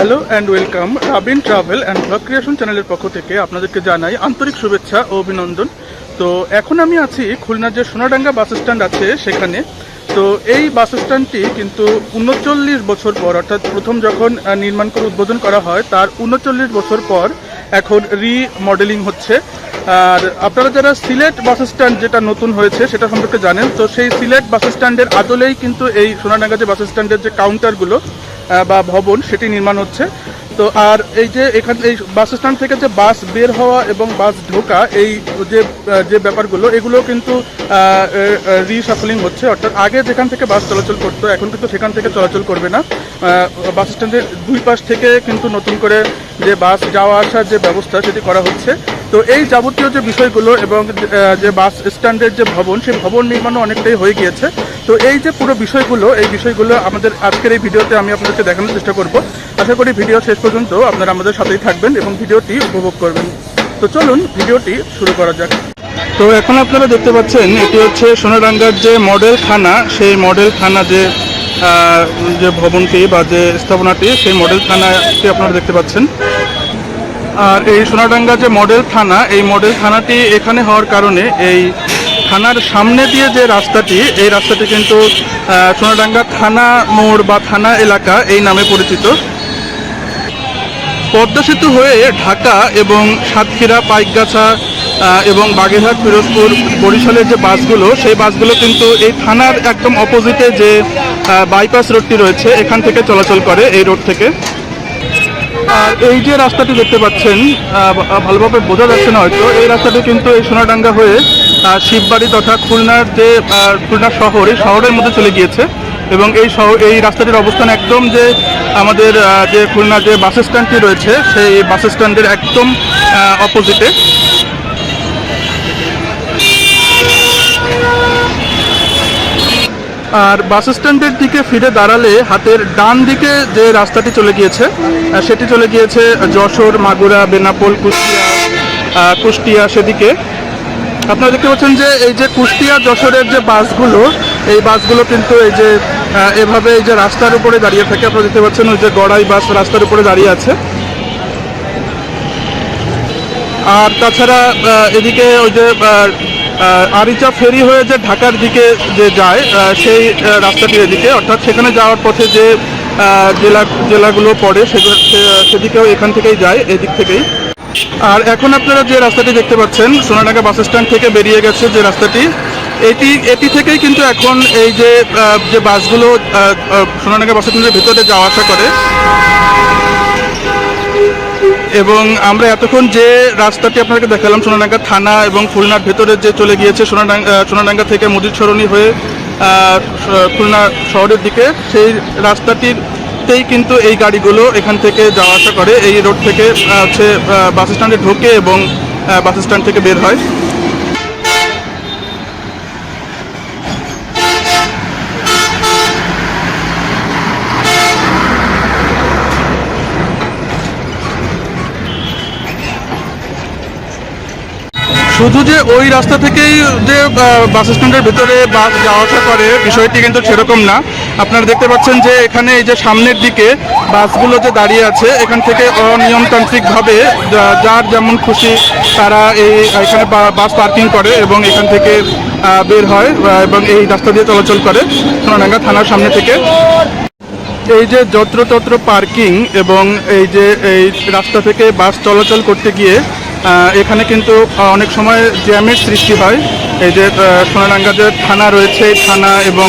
Hello and welcome Rabin travel and blog creation চ্যানেলের পক্ষ থেকে আপনাদেরকে জানাই আন্তরিক শুভেচ্ছা ও অভিনন্দন। তো এখন আমি আছি খুলনার যে সোনাডাঙ্গা বাস স্ট্যান্ড আছে সেখানে। তো এই বাস স্ট্যান্ডটি কিন্তু উনচল্লিশ বছর পর, অর্থাৎ প্রথম যখন নির্মাণ করে উদ্বোধন করা হয়, তার উনচল্লিশ বছর পর এখন রিমডেলিং হচ্ছে। আর আপনারা যারা সিলেট বাস স্ট্যান্ড যেটা নতুন হয়েছে, সেটা সম্পর্কে জানেন। তো সেই সিলেট বাস স্ট্যান্ডের আদলেই কিন্তু এই সোনাডাঙ্গা যে বাস স্ট্যান্ডের যে কাউন্টারগুলো বা ভবন, সেটি নির্মাণ হচ্ছে। তো আর এই যে এখান এই বাস স্ট্যান্ড থেকে যে বাস বের হওয়া এবং বাস ঢোকা, এই যে যে ব্যাপারগুলো এগুলো কিন্তু রিসাফলিং হচ্ছে। অর্থাৎ আগে যেখান থেকে বাস চলাচল করতো, এখন কিন্তু সেখান থেকে চলাচল করবে না। বাস স্ট্যান্ডের দুই পাশ থেকে কিন্তু নতুন করে যে বাস যাওয়া আসার যে ব্যবস্থা সেটি করা হচ্ছে। তো এই যাবতীয় যে বিষয়গুলো এবং যে বাস স্ট্যান্ডের যে ভবন, সেই ভবন নির্মাণও অনেকটাই হয়ে গিয়েছে। তো এই যে পুরো বিষয়গুলো, এই বিষয়গুলো আমাদের আজকের এই ভিডিওতে আমি আপনাদেরকে দেখানোর চেষ্টা করব। আশা করি ভিডিও শেষ পর্যন্ত আপনারা আমাদের সাথেই থাকবেন এবং ভিডিওটি উপভোগ করবেন। তো চলুন, ভিডিওটি শুরু করা যাক। তো এখন আপনারা দেখতে পাচ্ছেন, এটি হচ্ছে সোনাডাঙ্গার যে মডেল থানা সেই মডেল থানা যে যে ভবনটি বা যে স্থাপনাটি, সেই মডেল থানাটি আপনারা দেখতে পাচ্ছেন। আর এই সোনাডাঙ্গা যে মডেল থানা, এই মডেল থানাটি এখানে হওয়ার কারণে এই থানার সামনে দিয়ে যে রাস্তাটি, এই রাস্তাটি কিন্তু সোনাডাঙ্গা থানা মোড় বা থানা এলাকা এই নামে পরিচিত। পদ্মা সেতু হয়ে ঢাকা এবং সাতক্ষীরা, পাইকগাছা এবং বাগেরহাট, ফিরোজপুর বরিশালের যে বাসগুলো, সেই বাসগুলো কিন্তু এই থানার একদম অপোজিটে যে বাইপাস রোডটি রয়েছে, এখান থেকে চলাচল করে এই রোড থেকে। আর এই যে রাস্তাটি দেখতে পাচ্ছেন ভালোভাবে বোঝা যাচ্ছে না হয়তো, এই রাস্তাটি কিন্তু এই সোনাডাঙ্গা হয়ে শিববাড়ি তথা খুলনার যে খুলনা শহর, এই শহরের মধ্যে চলে গিয়েছে। এবং এই শহর এই রাস্তাটির অবস্থান একদম যে, আমাদের যে খুলনা যে বাস স্ট্যান্ডটি রয়েছে, সেই বাস স্ট্যান্ডের একদম অপোজিটে আর বাস স্ট্যান্ডের দিকে ফিরে দাঁড়ালে হাতের ডান দিকে যে রাস্তাটি চলে গিয়েছে সেটি চলে গিয়েছে যশোর, মাগুরা, বেনাপোল, কুষ্টিয়া কুষ্টিয়া সেদিকে। আপনারা দেখতে পাচ্ছেন যে এই যে কুষ্টিয়া, যশোরের যে বাসগুলো, এই বাসগুলো কিন্তু এই যে এভাবে এই যে রাস্তার উপরে দাঁড়িয়ে থাকে, আপনারা দেখতে পাচ্ছেন ওই যে গড়াই বাস রাস্তার উপরে দাঁড়িয়ে আছে। আর তাছাড়া এদিকে ওই যে আরিচা ফেরি হয়ে যে ঢাকার দিকে যে যায় সেই রাস্তাটির এদিকে। অর্থাৎ সেখানে যাওয়ার পথে যে জেলা, জেলাগুলো পড়ে সেদিকেও এখান থেকেই যায়, এদিক থেকেই। আর এখন আপনারা যে রাস্তাটি দেখতে পাচ্ছেন সোনাডাঙ্গা বাস স্ট্যান্ড থেকে বেরিয়ে গেছে যে রাস্তাটি, এটি এটি থেকেই কিন্তু এখন এই যে যে বাসগুলো সোনাডাঙ্গা বাস স্ট্যান্ডের ভিতরে যাওয়া আসা করে এবং আমরা এতক্ষণ যে রাস্তাটি আপনাকে দেখালাম সোনাডাঙ্গা থানা এবং খুলনার ভেতরে যে চলে গিয়েছে সোনাডাঙ্গা সোনাডাঙ্গা থেকে মুদির সরণি হয়ে খুলনা শহরের দিকে, সেই রাস্তাটিতেই কিন্তু এই গাড়িগুলো এখান থেকে যাওয়া আসা করে। এই রোড থেকে হচ্ছে বাস স্ট্যান্ডে ঢোকে এবং বাস স্ট্যান্ড থেকে বের হয়। শুধু যে ওই রাস্তা থেকেই যে বাস স্ট্যান্ডের ভিতরে বাস যাওয়া আসা করে, বিষয়টি কিন্তু সেরকম না। আপনারা দেখতে পাচ্ছেন যে এখানে এই যে সামনের দিকে বাসগুলো যে দাঁড়িয়ে আছে, এখান থেকে অনিয়মতান্ত্রিকভাবে যার যেমন খুশি তারা এই, এখানে বাস পার্কিং করে এবং এখান থেকে বের হয় এবং এই রাস্তা দিয়ে চলাচল করে সোনাডাঙ্গা থানার সামনে থেকে। এই যে যত্রতত্র পার্কিং এবং এই যে, এই রাস্তা থেকে বাস চলাচল করতে গিয়ে এখানে কিন্তু অনেক সময় জ্যামের সৃষ্টি হয়। এই যে আহ, সোনাডাঙ্গা যে থানা রয়েছে থানা এবং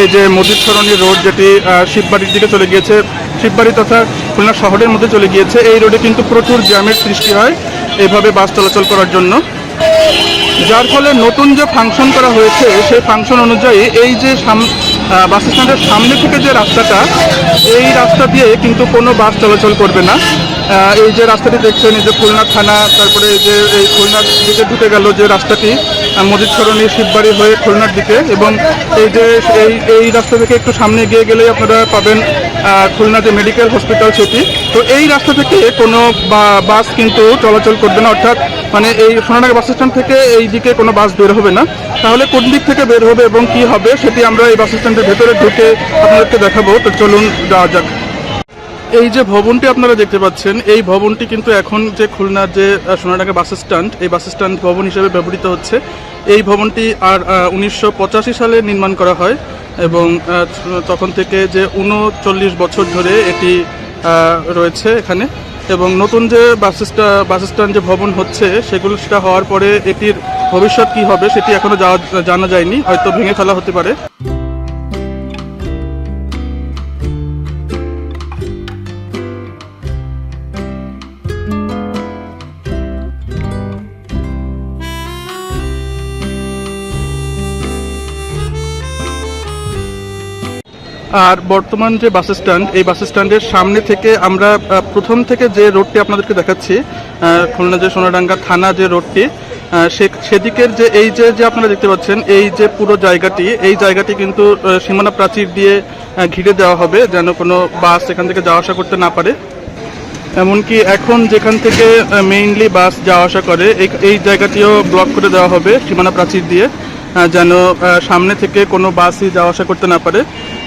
এই যে মজিদ রোড যেটি শিববাড়ির দিকে চলে গিয়েছে শিববাড়ি তথা খুলনা শহরের মধ্যে চলে গিয়েছে এই রোডে কিন্তু প্রচুর জ্যামের সৃষ্টি হয় এইভাবে বাস চলাচল করার জন্য। যার ফলে নতুন যে ফাংশন করা হয়েছে সেই ফাংশন অনুযায়ী এই যে বাস স্ট্যান্ডের সামনে থেকে যে রাস্তাটা এই রাস্তা দিয়ে কিন্তু কোনো বাস চলাচল করবে না। এই যে রাস্তাটি দেখছেন, এই যে খুলনা থানা, তারপরে এই যে এই খুলনার দিকে ঢুকে গেল যে রাস্তাটি মজিদ সরণি শিববাড়ি হয়ে খুলনার দিকে এবং এই যে এই এই রাস্তা থেকে একটু সামনে গিয়ে গেলেই আপনারা পাবেন খুলনা যে মেডিকেল হসপিটাল সেটি। তো এই রাস্তা থেকে কোনো বাস কিন্তু চলাচল করবে না, অর্থাৎ মানে এই সোনাডাঙ্গা বাস স্ট্যান্ড থেকে এই দিকে কোনো বাস বের হবে না। তাহলে কোন দিক থেকে বের হবে এবং কি হবে, সেটি আমরা এই বাস স্ট্যান্ডের ভেতরে ঢুকে আপনাদেরকে দেখাবো। তো চলুন, যাওয়া যাক। এই যে ভবনটি আপনারা দেখতে পাচ্ছেন, এই ভবনটি কিন্তু এখন যে খুলনার যে সোনাডাঙ্গা বাস স্ট্যান্ড, এই বাস স্ট্যান্ড ভবন হিসেবে ব্যবহৃত হচ্ছে। এই ভবনটি আর উনিশশো পঁচাশি সালে নির্মাণ করা হয় এবং তখন থেকে যে উনচল্লিশ বছর ধরে এটি রয়েছে এখানে এবং নতুন যে বাস স্ট্যা- বাস স্ট্যান্ড যে ভবন হচ্ছে সেগুলো সেটা হওয়ার পরে এটির ভবিষ্যৎ কি হবে সেটি এখনও যাওয়া, জানা যায়নি, হয়তো ভেঙে ফেলা হতে পারে। আর বর্তমান যে বাস স্ট্যান্ড, এই বাস স্ট্যান্ডের সামনে থেকে আমরা প্রথম থেকে যে রোডটি আপনাদেরকে দেখাচ্ছি খুলনা যে সোনাডাঙ্গা থানা যে রোডটি সেদিকের যে, এই যে যে আপনারা দেখতে পাচ্ছেন, এই যে পুরো জায়গাটি, এই জায়গাটি কিন্তু সীমানা প্রাচীর দিয়ে ঘিরে দেওয়া হবে, যেন কোনো বাস এখান থেকে যাওয়া আসা করতে না পারে। এমনকি এখন যেখান থেকে মেইনলি বাস যাওয়া আসা করে, এই জায়গাটিও ব্লক করে দেওয়া হবে, সীমানা প্রাচীর দিয়ে। যেন সামনে থেকে কোনো বাসই যাওয়া আসা করতে না পারে।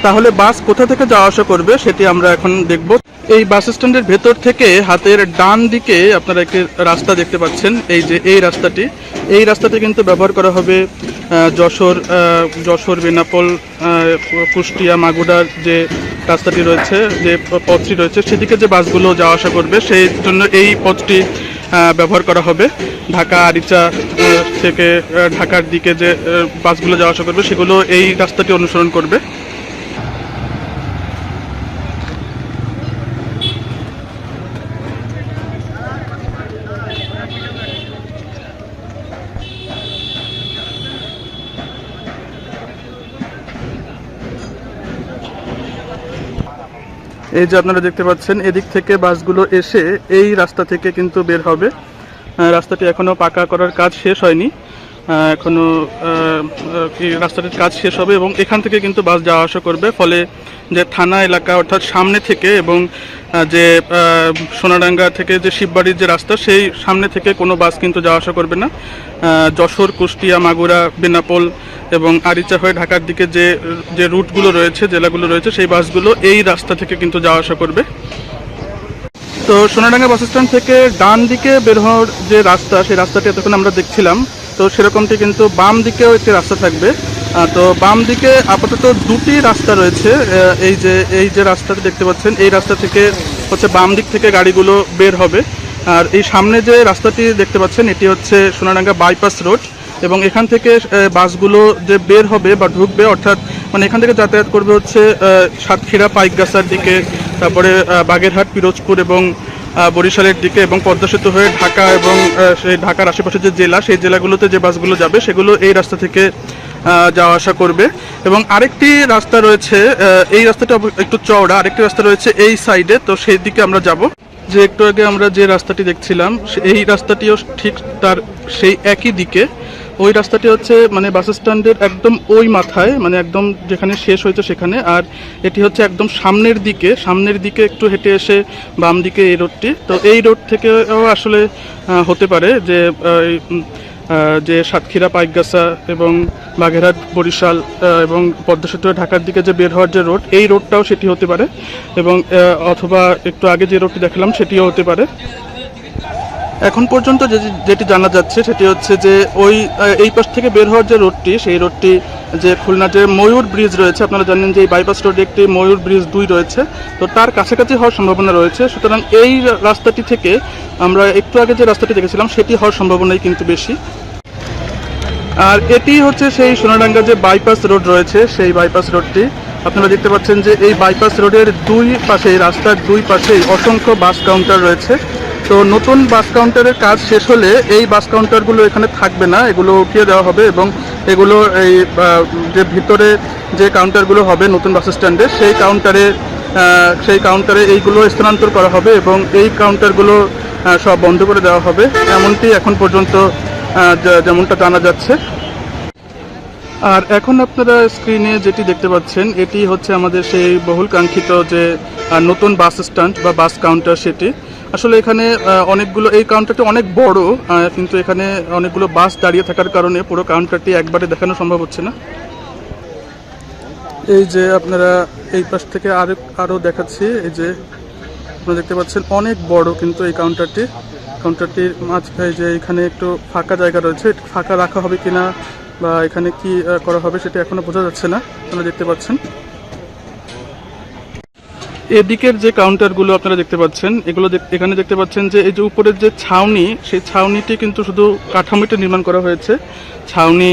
তাহলে বাস কোথা থেকে যাওয়া আসা করবে সেটি আমরা এখন দেখব। এই বাস স্ট্যান্ডের ভেতর থেকে হাতের ডান দিকে আপনারা একটি রাস্তা দেখতে পাচ্ছেন। এই যে, এই রাস্তাটি। এই রাস্তাটি কিন্তু ব্যবহার করা হবে যশোর যশোর, বেনাপোল কুষ্টিয়া, মাগুরার যে রাস্তাটি রয়েছে, যে পথটি রয়েছে, সেদিকে যে বাসগুলো যাওয়া আসা করবে, সেই জন্য এই পথটি ব্যবহার করা হবে। ঢাকা, আরিচা থেকে ঢাকার দিকে যে বাসগুলো যাওয়া আসা করবে, সেগুলো এই রাস্তাটি অনুসরণ করবে। এই যে আপনারা দেখতে পাচ্ছেন, এদিক থেকে বাসগুলো এসে এই রাস্তা থেকে কিন্তু বের হবে। রাস্তাটি এখনও পাকা করার কাজ শেষ হয়নি। আহ, এখনও আহ, আহ, কি রাস্তাটির কাজ শেষ হবে এবং এখান থেকে কিন্তু বাস যাওয়া আসা করবে। ফলে যে থানা এলাকা অর্থাৎ সামনে থেকে এবং যে সোনাডাঙ্গা থেকে যে শিববাড়ির যে রাস্তা সেই সামনে থেকে কোনো বাস কিন্তু যাওয়া আসা করবে না। যশোর কুষ্টিয়া মাগুরা বেনাপোল এবং আরিচা হয়ে ঢাকার দিকে যে যে রুটগুলো রয়েছে জেলাগুলো রয়েছে সেই বাসগুলো এই রাস্তা থেকে কিন্তু যাওয়া আসা করবে। তো সোনাডাঙ্গা বাস স্ট্যান্ড থেকে ডান দিকে বের হওয়ার যে রাস্তা, সেই রাস্তাটি এতক্ষণ আমরা দেখছিলাম। তো সেরকমটি কিন্তু বাম দিকেও একটি রাস্তা থাকবে। তো বাম দিকে আপাতত দুটি রাস্তা রয়েছে। এই যে এই যে রাস্তাটি দেখতে পাচ্ছেন, এই রাস্তা থেকে হচ্ছে বাম দিক থেকে গাড়িগুলো বের হবে। আর এই সামনে যে রাস্তাটি দেখতে পাচ্ছেন, এটি হচ্ছে সোনাডাঙ্গা বাইপাস রোড এবং এখান থেকে বাসগুলো যে বের হবে বা ঢুকবে, অর্থাৎ মানে এখান থেকে যাতায়াত করবে হচ্ছে সাতক্ষীরা, পাইকগাছার দিকে, তারপরে বাগেরহাট, পিরোজপুর এবং বরিশালের দিকে এবং পদ্মা সেতু হয়ে ঢাকা এবং সেই ঢাকার আশেপাশে যে জেলা, সেই জেলাগুলোতে যে বাসগুলো যাবে, সেগুলো এই রাস্তা থেকে যাওয়া আসা করবে। এবং আরেকটি রাস্তা রয়েছে এই রাস্তাটা একটু চওড়া, আরেকটি রাস্তা রয়েছে এই সাইডে, তো সেই দিকে আমরা যাব। যে একটু আগে আমরা যে রাস্তাটি দেখছিলাম এই রাস্তাটিও ঠিক তার সেই একই দিকে। ওই রাস্তাটি হচ্ছে মানে বাস স্ট্যান্ডের একদম ওই মাথায় মানে একদম যেখানে শেষ হয়েছে সেখানে। আর এটি হচ্ছে একদম সামনের দিকে সামনের দিকে একটু হেঁটে এসে বাম দিকে এই রোডটি তো এই রোড থেকেও আসলে হতে পারে যে যে সাতক্ষীরা, পাইকগাছা এবং বাগেরহাট, বরিশাল এবং পদ্মা সেতু ঢাকার দিকে যে বের হওয়ার যে রোড এই রোডটাও সেটি হতে পারে। এবং অথবা একটু আগে যে রোডটি দেখলাম সেটিও হতে পারে। এখন পর্যন্ত যেটি জানা যাচ্ছে সেটি হচ্ছে যে ওই এই পাশ থেকে বের হওয়ার যে রোডটি, সেই রোডটি যে খুলনা যে ময়ূর ব্রিজ রয়েছে, আপনারা জানেন যে এই বাইপাস রোডে একটি ময়ূর ব্রিজ দুই রয়েছে। তো তার কাছাকাছি হওয়ার সম্ভাবনা রয়েছে। সুতরাং এই রাস্তাটি থেকে আমরা একটু আগে যে রাস্তাটি দেখেছিলাম, সেটি হওয়ার সম্ভাবনাই কিন্তু বেশি। আর এটি হচ্ছে সেই সোনাডাঙ্গা যে বাইপাস রোড রয়েছে, সেই বাইপাস রোডটি আপনারা দেখতে পাচ্ছেন যে এই বাইপাস রোডের দুই পাশে রাস্তার দুই পাশেই অসংখ্য বাস কাউন্টার রয়েছে। তো নতুন বাস কাউন্টারের কাজ শেষ হলে এই বাস কাউন্টারগুলো এখানে থাকবে না, এগুলো উঠিয়ে দেওয়া হবে এবং এগুলো এই যে ভিতরে যে কাউন্টারগুলো হবে নতুন বাস স্ট্যান্ডে সেই কাউন্টারে সেই কাউন্টারে এইগুলো স্থানান্তর করা হবে এবং এই কাউন্টারগুলো সব বন্ধ করে দেওয়া হবে। এমনটি এখন পর্যন্ত যেমনটা জানা যাচ্ছে। আর এখন আপনারা স্ক্রিনে যেটি দেখতে পাচ্ছেন, এটি হচ্ছে আমাদের সেই বহুল কাঙ্ক্ষিত যে নতুন বাস স্ট্যান্ড বা বাস কাউন্টার সেটি। আসলে এখানে অনেকগুলো, এই কাউন্টারটি অনেক বড় কিন্তু এখানে অনেকগুলো বাস দাঁড়িয়ে থাকার কারণে পুরো কাউন্টারটি একবারে দেখানো সম্ভব হচ্ছে না। এই যে আপনারা এই পাশ থেকে আরও আরও দেখাচ্ছি, এই যে আপনারা দেখতে পাচ্ছেন অনেক বড় কিন্তু এই কাউন্টারটি। কাউন্টারটির মাঝখানে যে এখানে একটু ফাঁকা জায়গা রয়েছে ফাঁকা রাখা হবে কিনা বা এখানে কি করা হবে সেটা এখনও বোঝা যাচ্ছে না, আপনারা দেখতে পাচ্ছেন। এদিকের যে কাউন্টারগুলো আপনারা দেখতে পাচ্ছেন, এগুলো এখানে দেখতে পাচ্ছেন যে এই যে উপরের যে ছাউনি, সেই ছাউনিটি কিন্তু শুধু কাঠামোটি নির্মাণ করা হয়েছে। ছাউনি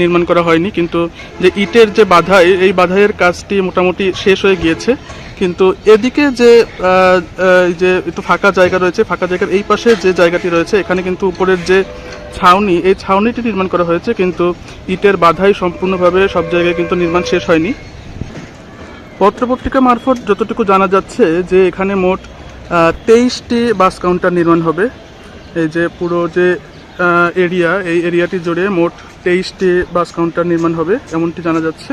নির্মাণ করা হয়নি, কিন্তু যে ইটের যে বাধাই এই বাধাইয়ের কাজটি মোটামুটি শেষ হয়ে গিয়েছে। কিন্তু এদিকে যে যে একটু ফাঁকা জায়গা রয়েছে, ফাঁকা জায়গার এই পাশে যে জায়গাটি রয়েছে, এখানে কিন্তু উপরের যে ছাউনি, এই ছাউনিটি নির্মাণ করা হয়েছে, কিন্তু ইটের বাধাই সম্পূর্ণভাবে সব জায়গায় কিন্তু নির্মাণ শেষ হয়নি। পত্রপত্রিকা মারফত যতটুকু জানা যাচ্ছে যে এখানে মোট তেইশটি বাস কাউন্টার নির্মাণ হবে। এই যে পুরো যে এরিয়া, এই এরিয়াটি জুড়ে মোট তেইশটি বাস কাউন্টার নির্মাণ হবে, এমনটি জানা যাচ্ছে।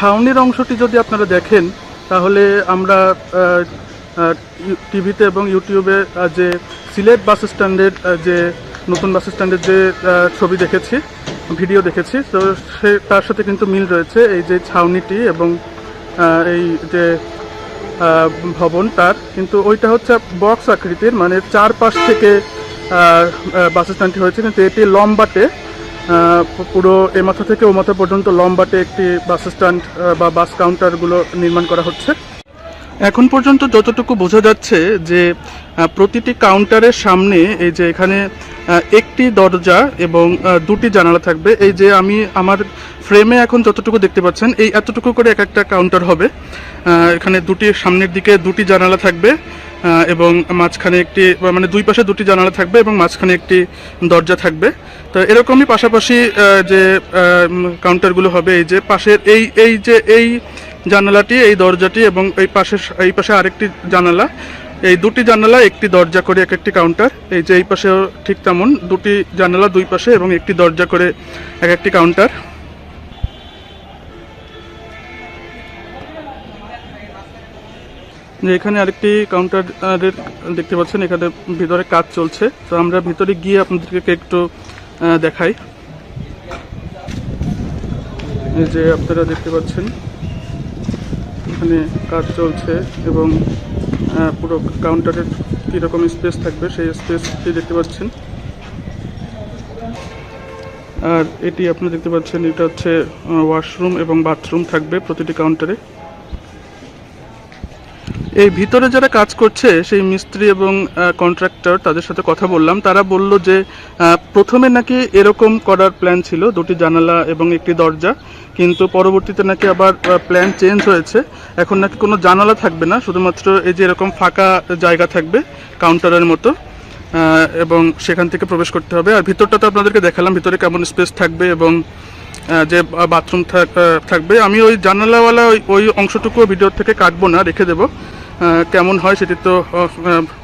ছাউনির অংশটি যদি আপনারা দেখেন, তাহলে আমরা টিভিতে এবং ইউটিউবে যে সিলেট বাস স্ট্যান্ডের যে নতুন বাস স্ট্যান্ডের যে ছবি দেখেছি, ভিডিও দেখেছি, তো সে, তার সাথে কিন্তু মিল রয়েছে এই যে ছাউনিটি এবং এই যে ভবন তার। কিন্তু ওইটা হচ্ছে বক্স আকৃতির মানে চারপাশ থেকে বাস স্ট্যান্ডটি হয়েছে। কিন্তু এটি লম্বাটে পুরো এ মাথা থেকে ও মাথা পর্যন্ত লম্বাটে একটি বাস স্ট্যান্ড বা বাস কাউন্টারগুলো নির্মাণ করা হচ্ছে। এখন পর্যন্ত যতটুকু বোঝা যাচ্ছে যে প্রতিটি কাউন্টারের সামনে এই যে এখানে একটি দরজা এবং দুটি জানালা থাকবে। এই যে আমি আমার ফ্রেমে এখন যতটুকু দেখতে পাচ্ছেন, এই এতটুকু করে এক একটা কাউন্টার হবে। এখানে দুটি সামনের দিকে দুটি জানালা থাকবে। এবং মাঝখানে একটি মানে দুই পাশে দুটি জানালা থাকবে এবং মাঝখানে একটি দরজা থাকবে। তো এরকমই পাশাপাশি যে কাউন্টারগুলো হবে, এই যে পাশের এই এই যে, এই জানালাটি, এই দরজাটি এবং এই পাশে এই পাশে আরেকটি জানালা, এই দুটি জানালা, একটি দরজা করে এক একটি কাউন্টার এই যে এই পাশেও ঠিক তেমন দুটি জানালা দুই পাশে এবং একটি দরজা করে এক একটি কাউন্টার যে এখানে আরেকটি কাউন্টারের দেখতে পাচ্ছেন, এখানে ভিতরে কাজ চলছে। তো আমরা ভিতরে গিয়ে আপনাদেরকে একটু দেখাই। যে আপনারা দেখতে পাচ্ছেন, এখানে কাজ চলছে এবং পুরো কাউন্টারের কীরকম স্পেস থাকবে সেই স্পেসটি দেখতে পাচ্ছেন। আর এটি আপনারা দেখতে পাচ্ছেন, এটা হচ্ছে ওয়াশরুম এবং বাথরুম থাকবে প্রতিটি কাউন্টারে এই ভিতরে যারা কাজ করছে, সেই মিস্ত্রি এবং কন্ট্রাক্টর তাদের সাথে কথা বললাম। তারা বলল যে প্রথমে নাকি এরকম করার প্ল্যান ছিল, দুটি জানালা এবং একটি দরজা। কিন্তু পরবর্তীতে নাকি আবার প্ল্যান চেঞ্জ হয়েছে। এখন নাকি কোনো জানালা থাকবে না, শুধুমাত্র এই যে এরকম ফাঁকা জায়গা থাকবে কাউন্টারের মতো। এবং সেখান থেকে প্রবেশ করতে হবে। আর ভিতরটা তো আপনাদেরকে দেখালাম, ভিতরে কেমন স্পেস থাকবে এবং যে বাথরুম থাকবে। আমি ওই জানালাওয়ালা ওই অংশটুকু ভিডিও থেকে কাটবো না, রেখে দেবো। কেমন হয় সেটি তো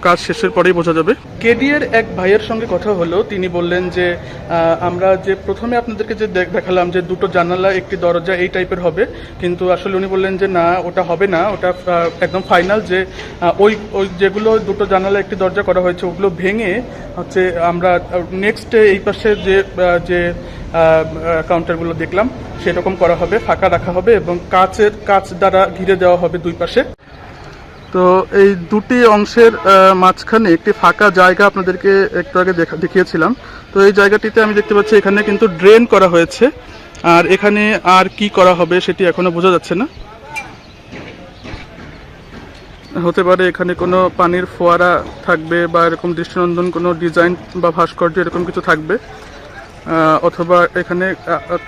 কাজ শেষের পরেই বোঝা যাবে। কেডিএর এক ভাইয়ের সঙ্গে কথা হলো, তিনি বললেন যে আমরা যে প্রথমে আপনাদেরকে যে দেখ- দেখালাম যে দুটো জানালা, একটি দরজা, এই টাইপের হবে। কিন্তু আসলে উনি বললেন যে, না, ওটা হবে না, ওটা একদম ফাইনাল যে ওই ওই যেগুলো দুটো জানালা, একটি দরজা করা হয়েছে, ওগুলো ভেঙে হচ্ছে আমরা নেক্সট এই পাশে যে যে কাউন্টারগুলো দেখলাম, সেরকম করা হবে, ফাঁকা রাখা হবে এবং কাচের, কাচ দ্বারা ঘিরে দেওয়া হবে দুই পাশে। তো এই দুটি অংশের মাঝখানে একটি ফাঁকা জায়গা আপনাদেরকে একটু আগে দেখা দেখিয়েছিলাম। তো এই জায়গাটিতে আমি দেখতে পাচ্ছি এখানে কিন্তু ড্রেন করা হয়েছে। আর এখানে আর কি করা হবে সেটি এখনও বোঝা যাচ্ছে না। হতে পারে এখানে কোনো পানির ফোয়ারা থাকবে বা এরকম দৃষ্টিনন্দন, কোনো ডিজাইন বা ভাস্কর্য এরকম কিছু থাকবে। অথবা এখানে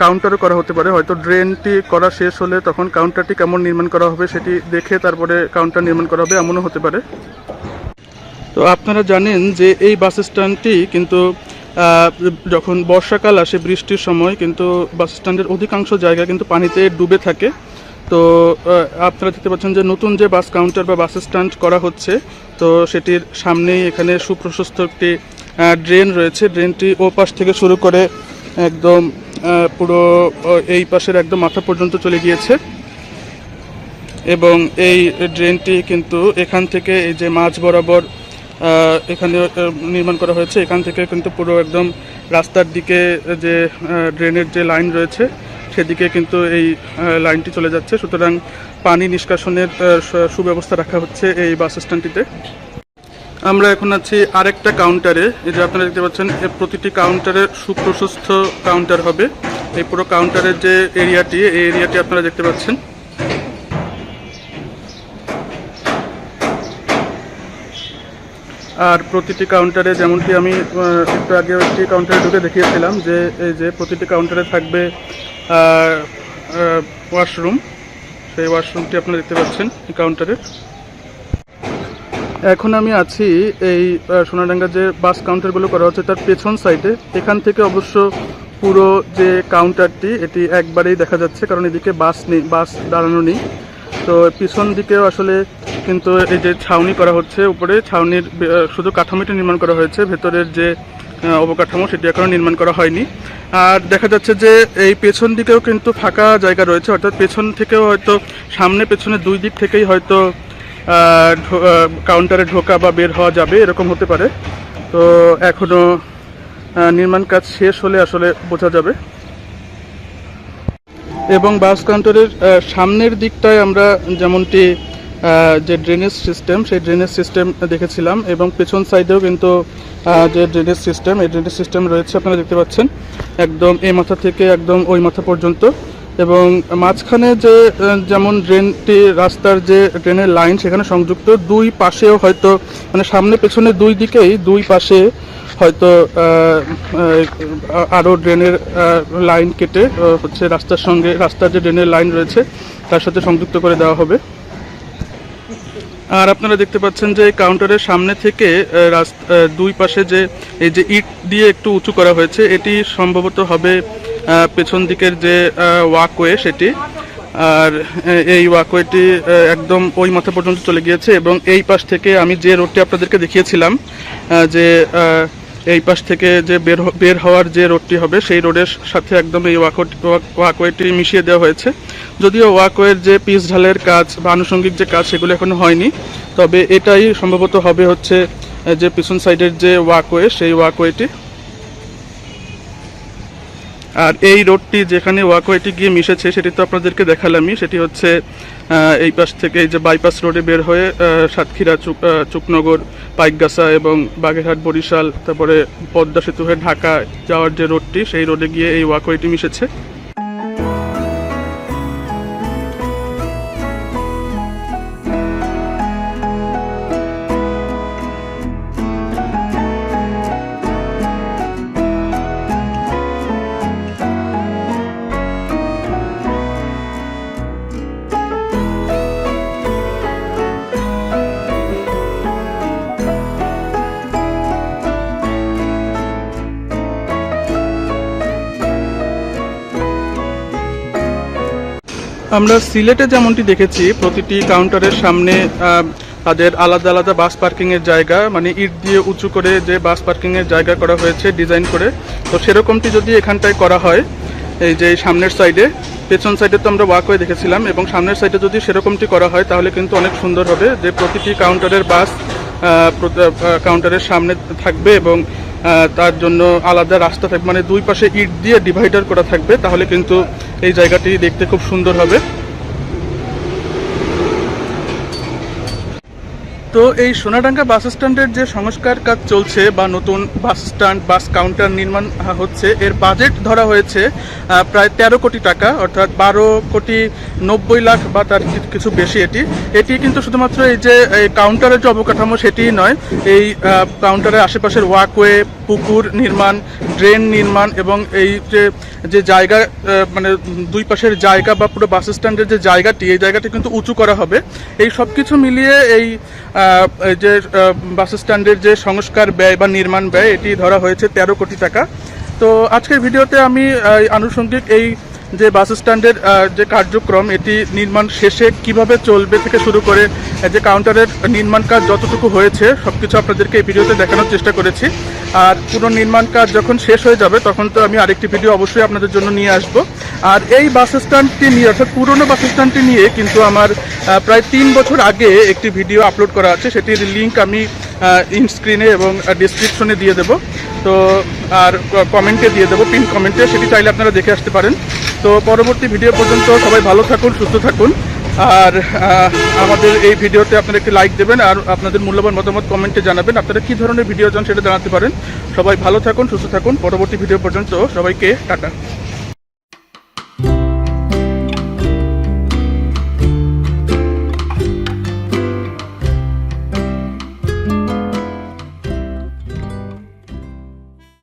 কাউন্টারও করা হতে পারে। হয়তো ড্রেনটি করা শেষ হলে তখন কাউন্টারটি কেমন নির্মাণ করা হবে সেটি দেখে তারপরে কাউন্টার নির্মাণ করা হবে, এমনও হতে পারে। তো আপনারা জানেন যে এই বাস স্ট্যান্ডটি কিন্তু যখন বর্ষাকাল আসে, বৃষ্টির সময়, কিন্তু বাস স্ট্যান্ডের অধিকাংশ জায়গা কিন্তু পানিতে ডুবে থাকে। তো আপনারা দেখতে পাচ্ছেন যে নতুন যে বাস কাউন্টার বা বাস স্ট্যান্ড করা হচ্ছে, তো সেটির সামনেই এখানে সুপ্রশস্ত একটি ড্রেন রয়েছে। ড্রেনটি ও পাশ থেকে শুরু করে একদম পুরো এই পাশের একদম মাথা পর্যন্ত চলে গিয়েছে। এবং এই ড্রেনটি কিন্তু এখান থেকে এই যে মাঝ বরাবর এখানে নির্মাণ করা হয়েছে, এখান থেকে কিন্তু পুরো একদম রাস্তার দিকে যে ড্রেনের যে লাইন রয়েছে, সেদিকে কিন্তু এই লাইনটি চলে যাচ্ছে। সুতরাং পানি নিষ্কাশনের সুব্যবস্থা রাখা হচ্ছে এই বাস স্ট্যান্ডটিতে। আমরা এখন আছি আরেকটা কাউন্টারে এই যে আপনারা দেখতে পাচ্ছেন প্রতিটি কাউন্টারে সুপ্রশস্ত কাউন্টার হবে। এই পুরো কাউন্টারের যে এরিয়াটি এই এরিয়াটি আপনারা দেখতে পাচ্ছেন। আর প্রতিটি কাউন্টারে যেমনটি আমি একটু আগে একটি কাউন্টারে ঢুকে দেখিয়েছিলাম যে, এই যে প্রতিটি কাউন্টারে থাকবে ওয়াশরুম সেই ওয়াশরুমটি আপনারা দেখতে পাচ্ছেন এই কাউন্টারের এখন আমি আছি এই সোনাডাঙ্গা যে বাস কাউন্টারগুলো করা হচ্ছে তার পেছন সাইডে এখান থেকে অবশ্য পুরো যে কাউন্টারটি এটি একবারেই দেখা যাচ্ছে কারণ এদিকে বাস নেই, বাস দাঁড়ানো নেই। তো পিছন দিকেও আসলে কিন্তু এই যে ছাউনি করা হচ্ছে, উপরে ছাউনির শুধু কাঠামোটি নির্মাণ করা হয়েছে, ভেতরের যে অবকাঠামো সেটি এখনও নির্মাণ করা হয়নি। আর দেখা যাচ্ছে যে এই পেছন দিকেও কিন্তু ফাঁকা জায়গা রয়েছে, অর্থাৎ পেছন থেকেও হয়তো সামনে পেছনে দুই দিক থেকেই হয়তো কাউন্টারে ঢোকা বা বের হওয়া যাবে এরকম হতে পারে। তো এখনও আহ, নির্মাণ কাজ শেষ হলে আসলে বোঝা যাবে। এবং বাস কাউন্টারের সামনের দিকটায় আমরা যেমনটি যে ড্রেনেজ সিস্টেম সেই ড্রেনেজ সিস্টেম দেখেছিলাম এবং পেছন সাইডেও কিন্তু যে ড্রেনেজ সিস্টেম এই ড্রেনেজ সিস্টেম রয়েছে আপনারা দেখতে পাচ্ছেন একদম এই মাথা থেকে একদম ওই মাথা পর্যন্ত। এবং মাঝখানে যে যেমন ড্রেনটি রাস্তার যে ট্রেনের লাইন সেখানে সংযুক্ত, দুই পাশেও হয়তো মানে সামনে পেছনে দুই দিকেই দুই পাশে হয়তো আরও ড্রেনের লাইন কেটে হচ্ছে রাস্তার সঙ্গে, রাস্তার যে ড্রেনের লাইন রয়েছে, তার সাথে সংযুক্ত করে দেওয়া হবে। আর আপনারা দেখতে পাচ্ছেন যে কাউন্টারের সামনে থেকে দুই পাশে যে, এই যে ইট দিয়ে একটু উঁচু করা হয়েছে, এটি সম্ভবত হবে পেছন দিকের যে ওয়াকওয়ে সেটি। আর এই ওয়াকওয়েটি একদম ওই মাথা পর্যন্ত চলে গিয়েছে এবং এই পাশ থেকে আমি যে রোডটি আপনাদেরকে দেখিয়েছিলাম যে এই পাশ থেকে যে বের বের হওয়ার যে রোডটি হবে, সেই রোডের সাথে একদম এই ওয়াকওয়ে ওয়াকওয়েটি মিশিয়ে দেওয়া হয়েছে। যদিও ওয়াকওয়ের যে পিস ঢালের কাজ বা আনুষঙ্গিক যে কাজ, সেগুলো এখনও হয়নি। তবে এটাই সম্ভবত হবে হচ্ছে যে পিছন সাইডের যে ওয়াকওয়ে, সেই ওয়াকওয়েটি। আর এই রোডটি যেখানে ওয়াকওয়েটি গিয়ে মিশেছে, সেটি তো আপনাদেরকে দেখালামই। সেটি হচ্ছে এই পাশ থেকে এই যে বাইপাস রোডে বের হয়ে সাতক্ষীরা চুক চুকনগর, পাইকগাছা এবং বাগেরহাট, বরিশাল, তারপরে পদ্মা সেতু হয়ে ঢাকা যাওয়ার যে রোডটি, সেই রোডে গিয়ে এই ওয়াকওয়েটি মিশেছে। আমরা সিলেটে যেমনটি দেখেছি, প্রতিটি কাউন্টারের সামনে তাদের আলাদা আলাদা বাস পার্কিংয়ের জায়গা মানে ইট দিয়ে উঁচু করে যে বাস পার্কিংয়ের জায়গা করা হয়েছে ডিজাইন করে। তো সেরকমটি যদি এখানটায় করা হয়, এই যে সামনের সাইডে পেছন সাইডে তো আমরা ওয়াকওয়ে দেখেছিলাম, এবং সামনের সাইডে যদি সেরকমটি করা হয়, তাহলে কিন্তু অনেক সুন্দর হবে যে প্রতিটি কাউন্টারের বাস কাউন্টারের সামনে থাকবে এবং তার জন্য আলাদা রাস্তা থাকবে মানে দুই পাশে ইট দিয়ে ডিভাইডার করা থাকবে, তাহলে কিন্তু এই জায়গাটি দেখতে খুব সুন্দর হবে। তো এই সোনাডাঙ্গা বাস স্ট্যান্ডের যে সংস্কার কাজ চলছে বা নতুন বাস স্ট্যান্ড, বাস কাউন্টার নির্মাণ হচ্ছে, এর বাজেট ধরা হয়েছে প্রায় তেরো কোটি টাকা, অর্থাৎ বারো কোটি নব্বই লাখ বা তার কিছু বেশি এটি। এটি কিন্তু শুধুমাত্র এই যে কাউন্টারের যে অবকাঠামো সেটিই নয়, এই কাউন্টারের আশেপাশের ওয়াকওয়ে পুকুর নির্মাণ ড্রেন নির্মাণ এবং এই যে যে জায়গা মানে দুই পাশের জায়গা বা পুরো বাস স্ট্যান্ডের যে জায়গাটি, এই জায়গাটি কিন্তু উঁচু করা হবে। এই সব কিছু মিলিয়ে এই যে বাস স্ট্যান্ডের যে সংস্কার ব্যয় বা নির্মাণ ব্যয়, এটি ধরা হয়েছে তেরো কোটি টাকা। তো আজকের ভিডিওতে আমি আনুষঙ্গিক এই যে বাস স্ট্যান্ডের যে কার্যক্রম, এটি নির্মাণ শেষে কীভাবে চলবে থেকে শুরু করে যে কাউন্টারের নির্মাণ কাজ যতটুকু হয়েছে সব কিছু আপনাদেরকে এই ভিডিওতে দেখানোর চেষ্টা করেছি। আর পুরো নির্মাণ কাজ যখন শেষ হয়ে যাবে, তখন তো আমি আরেকটি ভিডিও অবশ্যই আপনাদের জন্য নিয়ে আসব। আর এই বাস স্ট্যান্ডটি নিয়ে, অর্থাৎ পুরনো বাস স্ট্যান্ডটি নিয়ে কিন্তু আমার প্রায় তিন বছর আগে একটি ভিডিও আপলোড করা আছে। সেটির লিঙ্ক আমি ইনস্ক্রিনে এবং ডিসক্রিপশনে দিয়ে দেবো। তো, আর কমেন্টে দিয়ে দেবো পিন কমেন্টে সেটি চাইলে আপনারা দেখে আসতে পারেন। তো পরবর্তী ভিডিও পর্যন্ত সবাই ভালো থাকুন, সুস্থ থাকুন। আর আমাদের এই ভিডিওতে আপনারা একটি লাইক দেবেন আর আপনাদের মূল্যবান মতামত কমেন্টে জানাবেন। আপনারা কী ধরনের ভিডিও চান সেটা জানাতে পারেন। সবাই ভালো থাকুন, সুস্থ থাকুন। পরবর্তী ভিডিও পর্যন্ত সবাইকে টাটা।